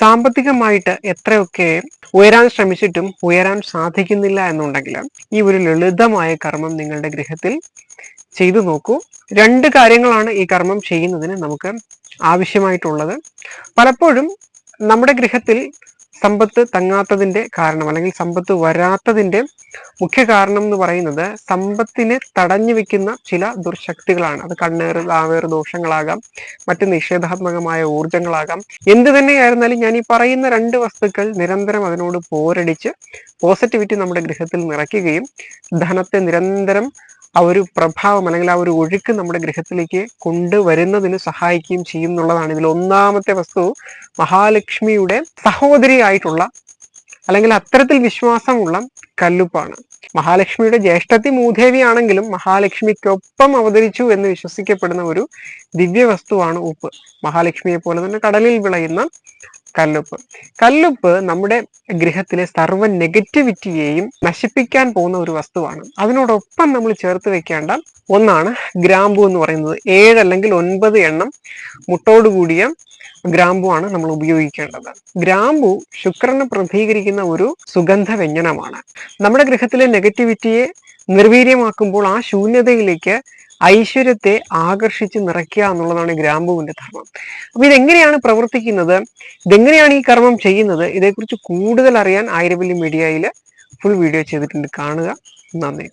സാമ്പത്തികമായിട്ട് എത്രയൊക്കെ ഉയരാൻ ശ്രമിച്ചിട്ടും ഉയരാൻ സാധിക്കുന്നില്ല എന്നുണ്ടെങ്കിൽ ഈ ഒരു ലളിതമായ കർമ്മം നിങ്ങളുടെ ഗൃഹത്തിൽ ചെയ്തു നോക്കൂ. രണ്ട് കാര്യങ്ങളാണ് ഈ കർമ്മം ചെയ്യുന്നതിന് നമുക്ക് ആവശ്യമായിട്ടുള്ളത്. പലപ്പോഴും നമ്മുടെ ഗൃഹത്തിൽ സമ്പത്ത് തങ്ങാത്തതിന്റെ കാരണം അല്ലെങ്കിൽ സമ്പത്ത് വരാത്തതിന്റെ മുഖ്യ കാരണം എന്ന് പറയുന്നത് സമ്പത്തിനെ തടഞ്ഞു വെക്കുന്ന ചില ദുർശക്തികളാണ്. അത് കണ്ണേറ് ലാവേർ ദോഷങ്ങളാകാം മറ്റ് നിഷേധാത്മകമായ ഊർജങ്ങളാകാം. എന്ത് തന്നെയായിരുന്നാലും ഞാൻ ഈ പറയുന്ന രണ്ട് വസ്തുക്കൾ നിരന്തരം അതിനോട് പോരടിച്ച് പോസിറ്റിവിറ്റി നമ്മുടെ ഗൃഹത്തിൽ നിറയ്ക്കുകയും ധനത്തെ നിരന്തരം ആ ഒരു പ്രഭാവം അല്ലെങ്കിൽ ആ ഒരു ഒഴുക്ക് നമ്മുടെ ഗൃഹത്തിലേക്ക് കൊണ്ടുവരുന്നതിന് സഹായിക്കുകയും ചെയ്യുന്നുള്ളതാണ് ഇതിൽ ഒന്നാമത്തെ വസ്തു. മഹാലക്ഷ്മിയുടെ സഹോദരിയായിട്ടുള്ള അല്ലെങ്കിൽ അത്തരത്തിൽ വിശ്വാസമുള്ള കല്ലുപ്പാണ്. മഹാലക്ഷ്മിയുടെ ജ്യേഷ്ഠത്തി മൂദേവി ആണെങ്കിലും മഹാലക്ഷ്മിക്കൊപ്പം അവതരിച്ചു എന്ന് വിശ്വസിക്കപ്പെടുന്ന ഒരു ദിവ്യ വസ്തുവാണ് ഉപ്പ്. മഹാലക്ഷ്മിയെ പോലെ തന്നെ കടലിൽ വിളയുന്ന കല്ലുപ്പ്. കല്ലുപ്പ് നമ്മുടെ ഗൃഹത്തിലെ സർവ നെഗറ്റിവിറ്റിയെയും നശിപ്പിക്കാൻ പോകുന്ന ഒരു വസ്തുവാണ്. അതിനോടൊപ്പം നമ്മൾ ചേർത്ത് വെക്കേണ്ട ഒന്നാണ് ഗ്രാമ്പു എന്ന് പറയുന്നത്. ഏഴ് അല്ലെങ്കിൽ ഒൻപത് എണ്ണം മുട്ടോടുകൂടിയ ഗ്രാമ്പു ആണ് നമ്മൾ ഉപയോഗിക്കേണ്ടത്. ഗ്രാമ്പു ശുക്രനെ പ്രതികരിക്കുന്ന ഒരു സുഗന്ധ വ്യഞ്ജനമാണ് നമ്മുടെ ഗൃഹത്തിലെ നെഗറ്റിവിറ്റിയെ നിർവീര്യമാക്കുമ്പോൾ ആ ശൂന്യതയിലേക്ക് ഐശ്വര്യത്തെ ആകർഷിച്ച് നിറയ്ക്കുക എന്നുള്ളതാണ് ഗ്രാമ്പുവിന്റെ ധർമ്മം. അപ്പൊ ഇതെങ്ങനെയാണ് പ്രവർത്തിക്കുന്നത്? ഇതെങ്ങനെയാണ് ഈ കർമ്മം ചെയ്യുന്നത്? ഇതേക്കുറിച്ച് കൂടുതൽ അറിയാൻ ആയിരവല്ലി മീഡിയയിൽ ഫുൾ വീഡിയോ ചെയ്തിട്ടുണ്ട്. കാണുക. നന്ദി.